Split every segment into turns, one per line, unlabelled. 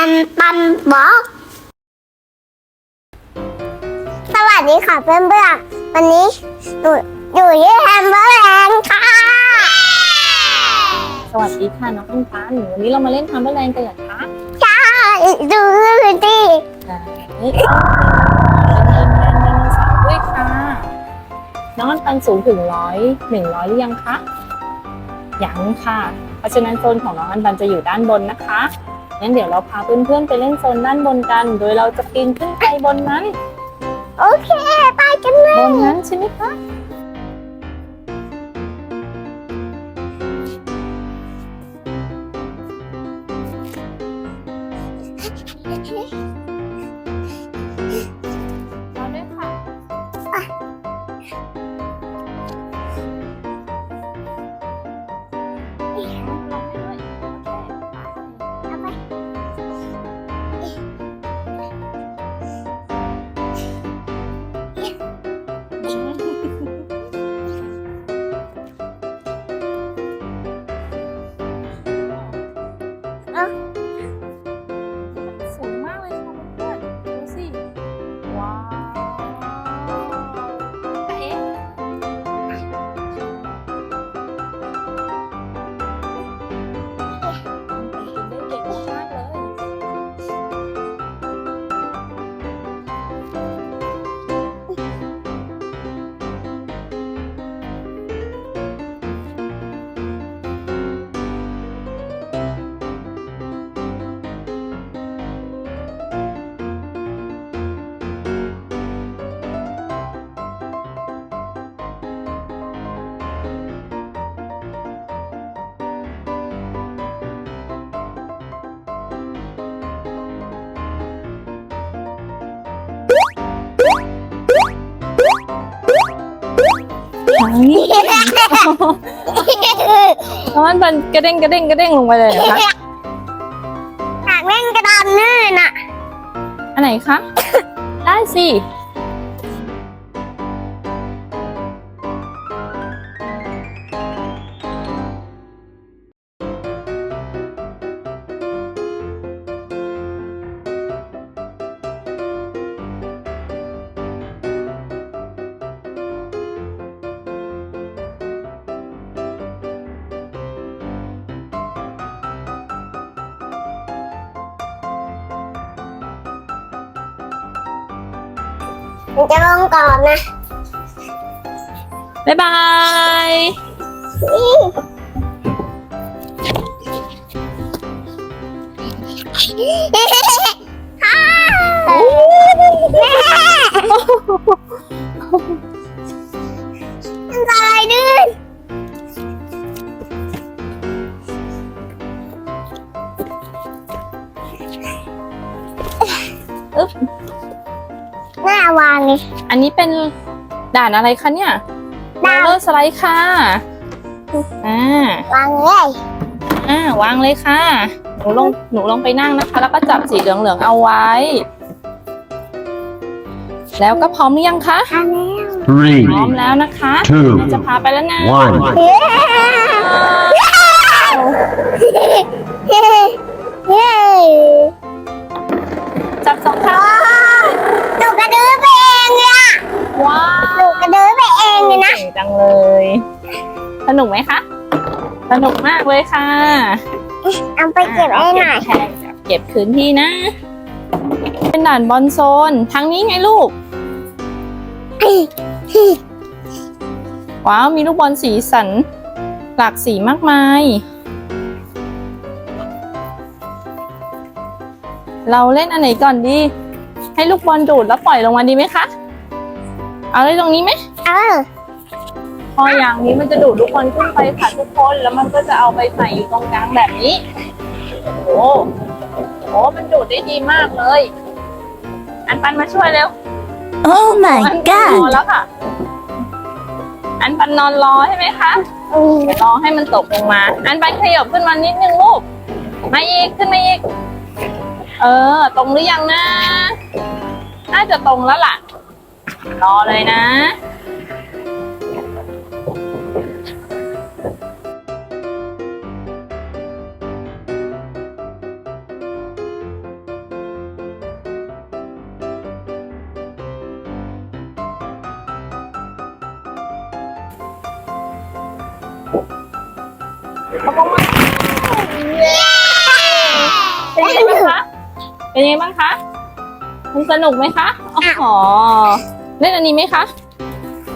อันปันบอกสวัสดีค่ะเพื่อนเพื่อนๆวันนี้หนูอยู่ที่แฮมเบอร์แลนด์ค่ะ
สวัสดีค่ะน้องอันปันวันนี้เรามาเล่นทัมเบอร์แลนด์กันเหรอคะ
ใช่ดูดิ
ไหนเป็นยิงแมนไดโนเสาร์ด้วยค่ะ น้องอันปันสูงถึงร้อยหนึ่งร้อยหรือยังคะยังค่ะ เพราะฉะนั้นโซนของน้องอันปันจะอยู่ด้านบนนะคะ งั้นเดี๋ยวเราพาเพื่อนๆไปเล่นโซนด้านบนกัน โดยเราจะปีนขึ้นไปบนนั้น
โอเค ไปกันเลย
บนนั้นใช่ไหมคะรอ ทางนี้แล้วมันเป็นกระเด้งกระเด้งกระเด้งลงไปเลยเหรอคะ
หากเล่นกระดานลื่นอะ
อันไหนคะ ได้สิ
มันจะลงก่อนนะ
บ๊ายบาย
ฮ่ นนี้เป็
นด่านอะไรคะเนี่ยโร
ดา
ล
ว
เลอร์สไลด์ค่ะ อ่า
วางเลย
อ่า วางเลยค่ะ หนูลง หนูลงไปนั่งนะคะ แล้วก็จับสีเหลืองๆเอาไว้ แล้วก็พร้อมหรือยังคะ
อันนี้
Three,
พร้อมแล้วนะคะ
two,
แม่จะพาไปแล้วนะ
one.
เย้
ส
นุกไห
มคะ สนุกมากเลยค่ะ
เอาไปเก็บไว้หน่อย
เก็บแทนจับเก็บคืนที่นะ เป็นด่านบอลโซนทางนี้ไงลูก ว้าว มีลูกบอลสีสัน หลากสีมากมาย เราเล่นอันไหนก่อนดี ให้ลูกบอลดูดแล้วปล่อยลงมาดีไหมคะ เอาเลยตรงนี้ไหม
เออ
พ ออย่างนี้มันจะดูดลูกบอลขึ้นไปค่ะทุกคน แล้วมันก็จะเอาไปใส่อยู่ตรงกลางแบบนี้ โอ้โหโอ้มันดูดได้ดีมากเลย อันปันมาช่วยเร็ว
Oh
อันปันนอนแล้วค่ะ อันปันนอนรอใช่ไหมคะ
อืม
รอให้มันตกลงมา อันปันขยับขึ้นมานิดนึงลูก มาอีกขึ้นมาอีก เออ ตรงหรือยังนะ น่าจะตรงแล้วล่ะ รอเลยนะ เขาก็มาเป็นยังไงบ้างคะ เป็นยังไงบ้างคะมันสนุกไหมคะอ๋อเล่นอันนี้ไหมคะ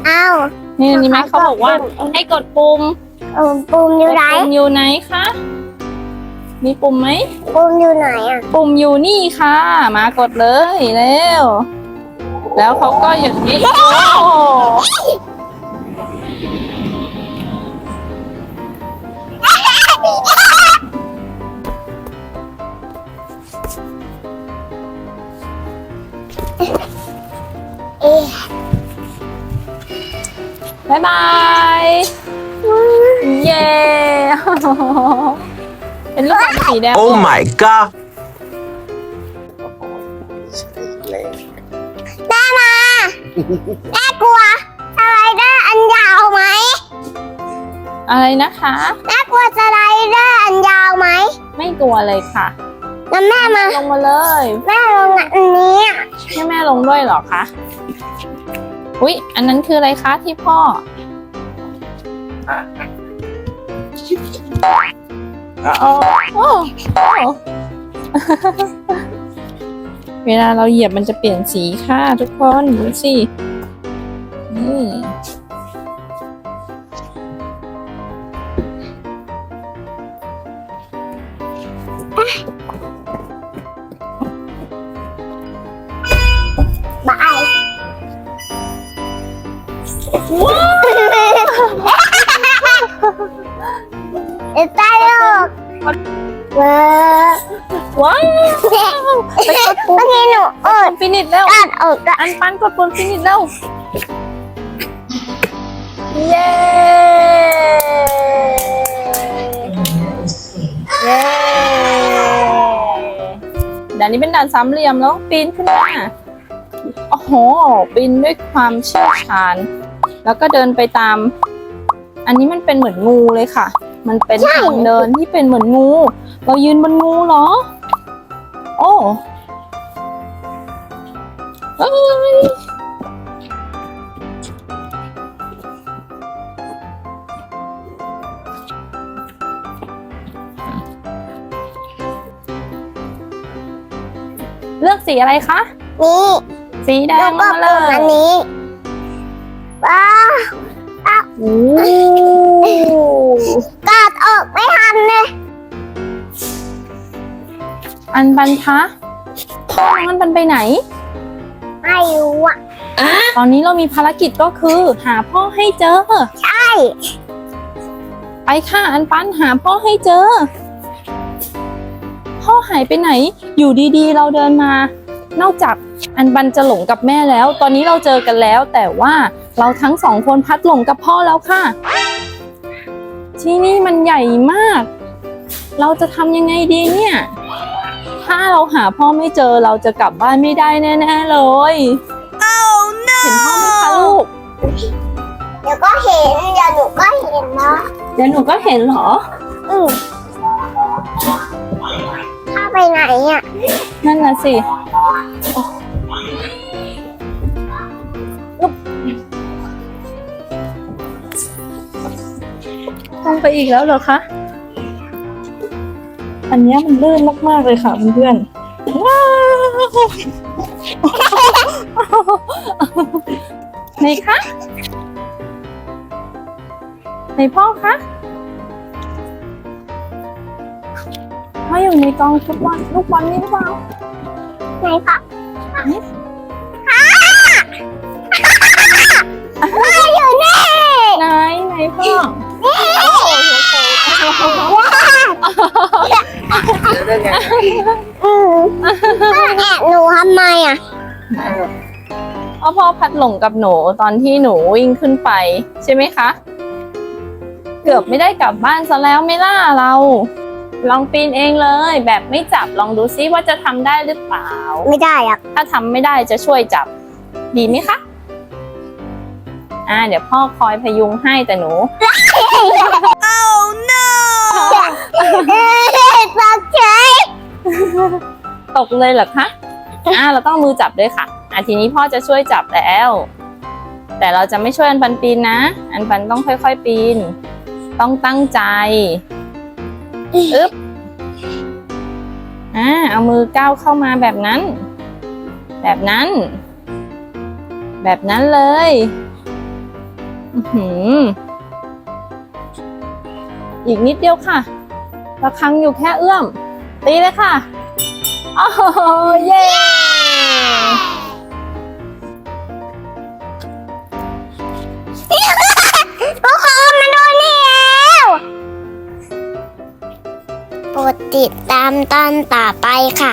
เอา
เล่นอันนี้ไหมเขาบอกว่าให้กดปุ่ม
เออปูมอยู่ไหน
ปุ่มอยู่ไหนคะมีปุ่มไหม
ปูมอยู่ไหนอะ
ปุ่มอยู่นี่ค่ะ มากดเลยเร็วแล้วเขาก็อย่างนี้โอ้ บายบาย เย้ เป็นลูกบอลสีแดง
Oh my god!
แม่มาแม่กลัวสไลเดอร์อันยาวไหม
อะไรนะคะ
แม่กลัวสไล เดอร์อันยาวไหม
ไม่กลัวเลยค่ะ
แล้วแม่มา
ลงมาเลย
แม่ลงอันนี้อะ
ให้แม่ลงด้วยเหรอคะ อุ๊ย อันนั้นคืออะไรคะที่พ่อ โอ้โอ้โอ้เวลาเราเหยียบมันจะเปลี่ยนสีค่ะทุกคน ดูสิ ว้าว
เอ็ดตาโลกเว้อ
ว้าว
เมื่อกี้หนูอด
ฟินิชแล้ว
กัดออกอะ
อันปันกดปุ่มฟินิชแล้ว เย้ เย้ด่านนี้เป็นด่านสามเหลี่ยมแล้ว ปีนขึ้นมา โอ้โห ปีนด้วยความเชี่ยวชาญ แล้วก็เดินไปตาม อันนี้มันเป็นเหมือนงูเลยค่ะ มันเป็นทางเดินที่เป็นเหมือนงู เรายืนบนงูเหรอ โอ้เอ้ยเลือกสีอะไรคะ
นี่
สีแด
แล้
ง
วก็
มาเล
ปุ่มอั
ย
นนี้ ว้าว
โอ้
กัดออกไม่ทันเลย
อันบันคะพ่อน้องอันบันไปไหน
ไม่รู้อะ
ตอนนี้เรามีภารกิจก็คือ หาพ่อให้เจอ
ใช่
ไปค่ะอันปันหาพ่อให้เจอ พ่อหายไปไหน อยู่ดีๆ เราเดินมา นอกจากอันบันจะหลงกับแม่แล้ว ตอนนี้เราเจอกันแล้วแต่ว่า เราทั้งสองคนพัดหลงกับพ่อแล้วค่ะ ที่นี่มันใหญ่มาก เราจะทำยังไงดีเนี่ย ถ้าเราหาพ่อไม่เจอเราจะกลับบ้านไม่ได้แน่ๆเลยเห็นพ่อไหมคะลูก
เดี๋ยวก็เห็นเดี๋ยวหนูก็เห็นนะ
เดี๋ยวหนูก็เห็นเหรอ
อืมถ้าไปไหนอะ
นั่นน่ะสิ ไปอีกแล้วเหรอคะ อันเนี้ยมันลื่นมากๆเลยค่ะเพื่อนๆว้าวไหนคะไหนพ่อคะพ่ออยู่ในกองฟุตบอลลูกบอลนี่หรือเปล่า
ไหนคะอยู่นี่
ไหนไหนพ่อ
อืมถ้าแอบหนูทำไมอะ
เพราะพ่อพัดหลงกับหนูตอนที่หนูวิ่งขึ้นไป ใช่ไหมคะ เกือบไม่ได้กลับบ้านซะแล้วไม่ล่าเรา ลองปีนเองเลย แบบไม่จับลองดูซิว่าจะทำได้หรือเปล่า
ไม่ได้อะ
ถ้าทำไม่ได้จะช่วยจับ ดีไหมคะอ่าเดี๋ยวพ่อคอยพยุงให้แต่หนู
ตกใจ
ตกเลยเหรอคะอ่าเราต้องมือจับด้วยค่ะอ่าทีนี้พ่อจะช่วยจับแล้ว แต่เราจะไม่ช่วยอันปันปีนนะ อันปันต้องค่อย ๆ ปีน ต้องตั้งใจอึ๊บอ่าเอามือก้าวเข้ามาแบบนั้น แบบนั้น แบบนั้นเลยอือหืออีกนิดเดียวค่ะระคังอยู่แค่เอื้อม ตีเลยค่ะ โอ้โหเย้
ทุกคนมาดูนี่แล้วโปรดติดตามตอนต่อไปค่ะ